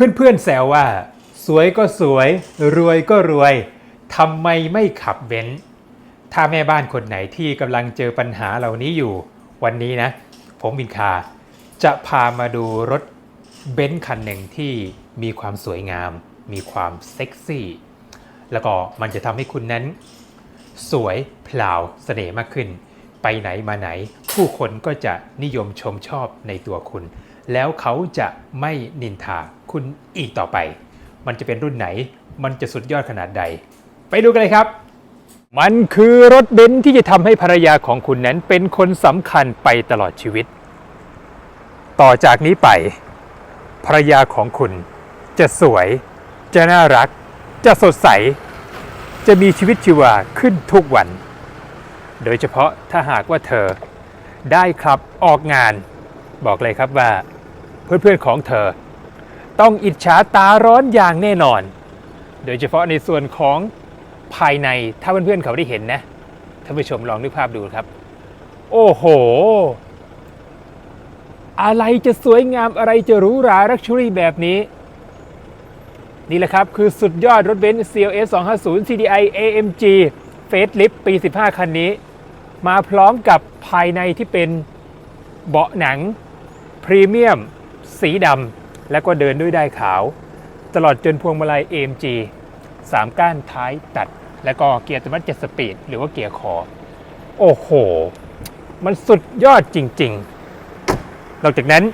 เพื่อนๆแซวว่า สวยก็สวย รวยก็รวยทำไมไม่ขับเบนซ์ถ้าแม่บ้านคนไหนที่กำลังเจอปัญหาเหล่านี้อยู่ วันนี้นะ ผมบินคา จะพามาดูรถเบนซ์คันหนึ่งที่มีความสวยงาม มีความเซ็กซี่ แล้วก็มันจะทำให้คุณนั้น สวยเพลาวเสน่ห์มากขึ้น ไปไหนมาไหน ผู้คนก็จะนิยมชมชอบในตัวคุณ แล้วเขาจะไม่นินทา คุณอีกต่อไป มันจะเป็นรุ่นไหน มันจะสุดยอดขนาดใด ไปดูกันเลยครับ มันคือรถเบนซ์ที่จะทำให้ภรรยาของคุณนั้นเป็นคนสำคัญไปตลอดชีวิต ต่อจากนี้ไป ภรรยาของคุณ จะสวย จะน่ารัก จะสดใส จะมีชีวิตชีวาขึ้นทุกวัน โดยเฉพาะถ้าหากว่าเธอได้ขับออกงาน บอกเลยครับว่า เพื่อนๆของเธอ ต้องอิจฉาตาร้อนอย่างแน่นอน โดยเฉพาะในส่วนของภายในถ้าเพื่อนๆเขาได้เห็นนะท่านผู้ชมลองนึกภาพดูครับ โอ้โห อะไรจะสวยงามอะไรจะหรูหราลักชัวรี่แบบนี้ นี่แหละครับ คือสุดยอดรถเบนซ์ CLS 250 CDI AMG Facelift ปี 15 คันนี้ มาพร้อมกับภายในที่เป็นเบาะหนัง พรีเมียม สีดำ แล้วก็เดินด้วยได้ขาว ตลอดจนพวงมาลัย AMG 3 ก้านท้ายตัด แล้วก็เกียร์อัตโนมัติ7สปีด หรือว่าเกียร์คอ โอ้โห มันสุดยอดจริงๆ นอกจากนั้น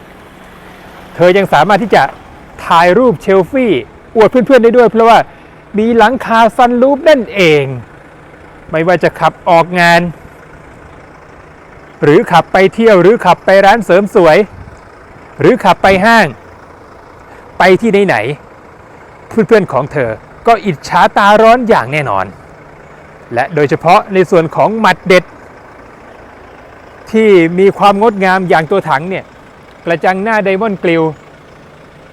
เธอยังสามารถที่จะถ่ายรูปเชลฟี่ อวดเพื่อนๆได้ด้วย เพราะว่ามีหลังคาซันรูฟนั่นเอง ไม่ว่าจะขับออกงาน หรือขับไปเที่ยวหรือขับไปร้านเสริมสวย หรือขับไปห้าง ที่ไหนๆเพื่อนๆของเธอก็อิจฉาตาร้อนอย่างแน่นอน และโดยเฉพาะในส่วนของหมัดเด็ด ที่มีความงดงามอย่างตัวถังเนี่ยกระจังหน้าไดมอนด์กลิว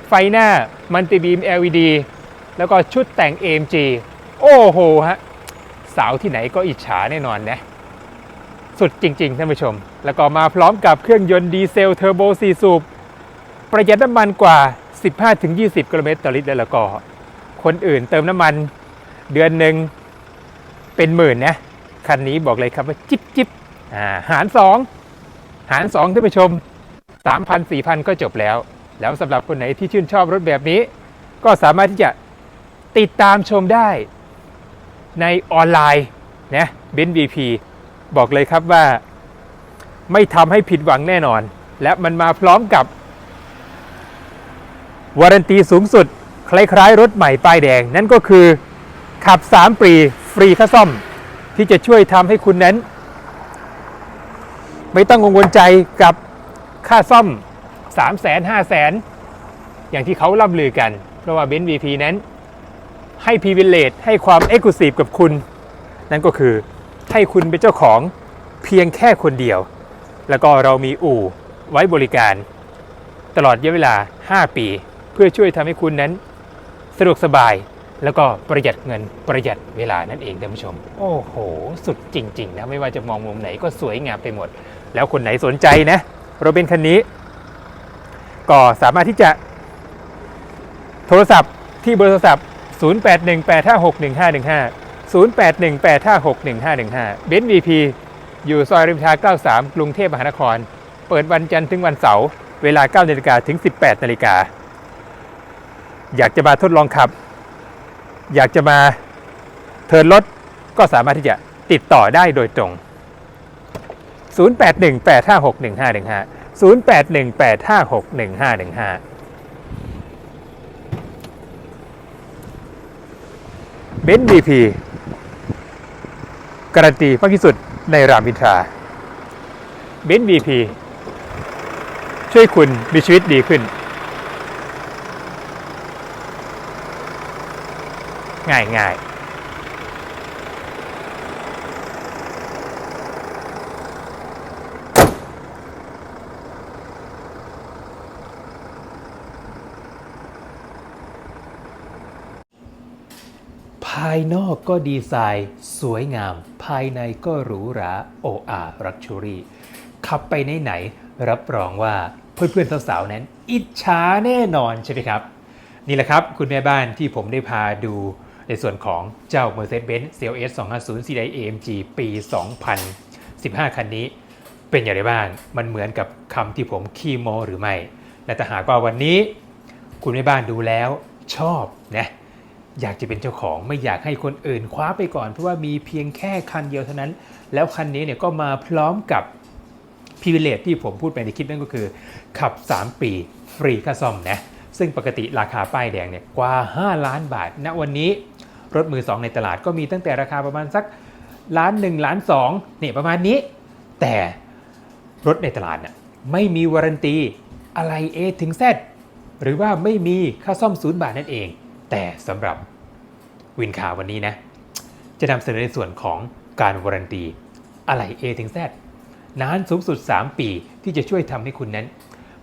ไฟหน้ามันติบีม LED แล้วก็ชุดแต่ง AMG โอ้โหฮะสาวที่ไหนก็อิจฉาแน่นอนนะ สุดจริง ๆ ท่านผู้ชม แล้วก็มาพร้อมกับเครื่องยนต์ดีเซลเทอร์โบ4สูบประหยัดน้ำมันกว่า 15-20 กิโลเมตรต่อลิตรแล้วก็ คนอื่นเติมน้ำมันเดือนหนึ่งเป็นหมื่นนะคันนี้บอกเลยครับว่าจิบจิบอ่าหาร2หาร2ท่านผู้ชม 3,000 4,000 ก็จบแล้ว แล้วสำหรับคนไหนที่ชื่นชอบรถแบบนี้ ก็สามารถที่จะติดตามชมได้ในออนไลน์นะเบนบีพีบอกเลยครับว่า ไม่ทำให้ผิดหวังแน่นอน และมันมาพร้อมกับ วารันตีสูงสุด คล้ายๆ รถใหม่ป้ายแดง นั่นก็คือขับ 3 ปีฟรีค่าซ่อม ที่จะช่วยทำให้คุณนั้น ไม่ต้องกังวลใจกับค่าซ่อม 3 0 0 0 0 0 5 0 0 0 0 อย่างที่เขาล่ำลือกัน เพราะว่าเบนซ์ VP นั้น ให้พ i เวลเลตให้ความเอ็กซ์คลูซีฟกับคุณ นั่นก็คือให้คุณเป็นเจ้าของเพียงแค่คนเดียว แล้วก็เรามีอู่ไว้บริการ ตลอดระยะเวลา 5 ปี เพื่อช่วยทำให้คุณนั้นสะดวกสบาย แล้วก็ประหยัดเงินประหยัดเวลานั่นเองท่านผู้ชม โอ้โห สุดจริง ๆ นะ ไม่ว่าจะมองมุมไหนก็สวยงามไปหมด แล้วคนไหนสนใจนะโรเบนคันนี้ ก็สามารถที่จะ โทรศัพท์ที่เบอร์โทรศัพท์ 0818561515 0818561515 เบนซ์ VP อยู่ซอยริมทา93 กรุงเทพมหานคร เปิดวันจันทร์ถึงวันเสาร์ เวลา9นาฬิกาถึง 18นาฬิกา อยากจะมาทดลองขับ อยากจะมาเทินรถก็สามารถที่จะติดต่อได้โดยตรง 0818561515 0818561515เบนซ์บีพีการันตีมากที่สุดในรามอินทราเบนซ์บีพีช่วยคุณมีชีวิตดีขึ้น ง่ายง่ายภายนอกก็ดีไซน์สวยงาม ภายในก็หรูหราโออารักชูรี่ ขับไปไหนๆรับรองว่าเพื่อนๆสาวๆนั้น อิจฉาแน่นอนใช่ไหมครับ นี่แหละครับ คุณแม่บ้านที่ผมได้พาดู ในส่วนของเจ้า Mercedes-Benz CLS 250 CDI AMG ปี 2015 คันนี้ เป็นอย่างไรบ้าง มันเหมือนกับคำที่ผมขี้โมหรือไม่ และถ้าหากว่าวันนี้ คุณแม่บ้านดูแล้วชอบนะอยากจะเป็นเจ้าของไม่อยากให้คนอื่นคว้าไปก่อน เพราะว่ามีเพียงแค่คันเดียวเท่านั้น แล้วคันนี้เนี่ยก็มาพร้อมกับพิเวเลตที่ผมพูดไปในคลิปนั่นก็คือ ขับ 3 ปีฟรีค่าซ่อมนะซึ่งปกติราคาป้ายแดงเนี่ยกว่า 5 ล้านบาทณวันนี้ รถมือ2ในตลาดก็มีตั้งแต่ราคาประมาณสักล้าน1ล้าน2เนี่ยประมาณนี้ แต่รถในตลาดน่ะไม่มีวารันตีอะไร A ถึง Z หรือว่าไม่มีค่าซ่อมศูนย์บาทนั่นเอง แต่สำหรับวินคาวันนี้นะ จะนำเสนอในส่วนของการวารันตีอะไร A ถึง Z นานสูงสุด 3 ปีที่จะช่วยทำให้คุณนั้น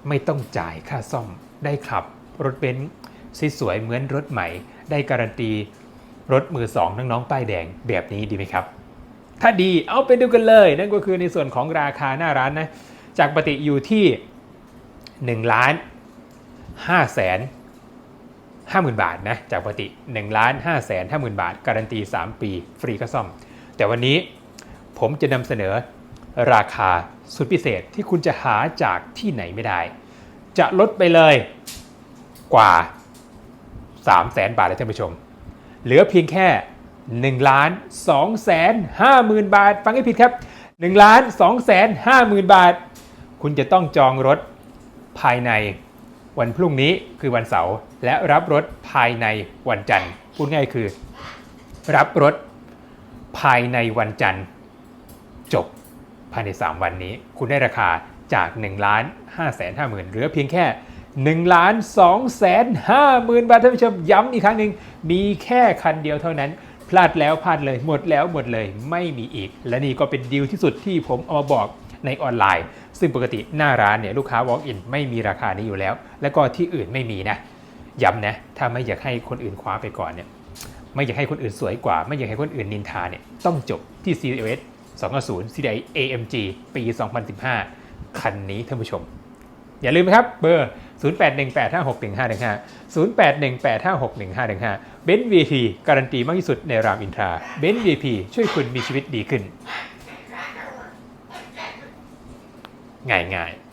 ไม่ต้องจ่ายค่าซ่อมได้ขับ รถเบนซ์สวยๆเหมือนรถใหม่ ได้การันตี รถมือสองน้องๆป้ายแดงแบบนี้ดีไหมครับ ถ้าดีเอาไปดูกันเลย นั่นก็คือในส่วนของราคาหน้าร้านนะ จากปกติอยู่ที่1ล้าน5แสน50,000 บาทนะ จากปกติ1ล้าน5แสน50,000 บาท การันตี 3 ปี ฟรีค่าซ่อม แต่วันนี้ผมจะนำเสนอราคาสุดพิเศษที่คุณจะหาจากที่ไหนไม่ได้ จะลดไปเลยกว่า 3 0 0แสนบาทเลยท่านผู้ชม เหลือเพียงแค่1ล้าน2แสน5หมื่นบาท ฟังให้ผิดครับ1ล้าน2แสน5หมื่นบาท คุณจะต้องจองรถภายในวันพรุ่งนี้คือวันเสาร์และรับรถภายในวันจันทร์พูดง่ายคือ รับรถภายในวันจันทร์ จบภายใน 3 วันนี้ คุณได้ราคาจาก1ล้าน5แสน5หมื่นเหลือเพียงแค่ 1ล้าน2แสน5หมื่นบาทท่านผู้ชมย้ำอีกครั้งหนึ่งมีแค่คันเดียวเท่านั้น พลาดแล้วพลาดเลยหมดแล้วหมดเลยไม่มีอีก และนี่ก็เป็นดีลที่สุดที่ผมเอามาบอกในออนไลน์ ซึ่งปกติหน้าร้านเนี่ยลูกค้า walk in ไม่มีราคานี้อยู่แล้ว และก็ที่อื่นไม่มีนะย้ำนะถ้าไม่อยากให้คนอื่นคว้าไปก่อนเนี่ยไม่อยากให้คนอื่นสวยกว่า ไม่อยากให้คนอื่นนินทาเนี่ยต้องจบที่ CLS 250 CDI AMG ปี 2015 คันนี้ท่านผู้ชม อย่าลืมนะครับเบอร์ 0818561515 0818561515 เบนซ์ VIP การันตีมากที่สุดในรามอินทราเบนซ์ VIP ช่วยคุณมีชีวิตดีขึ้น ง่ายๆ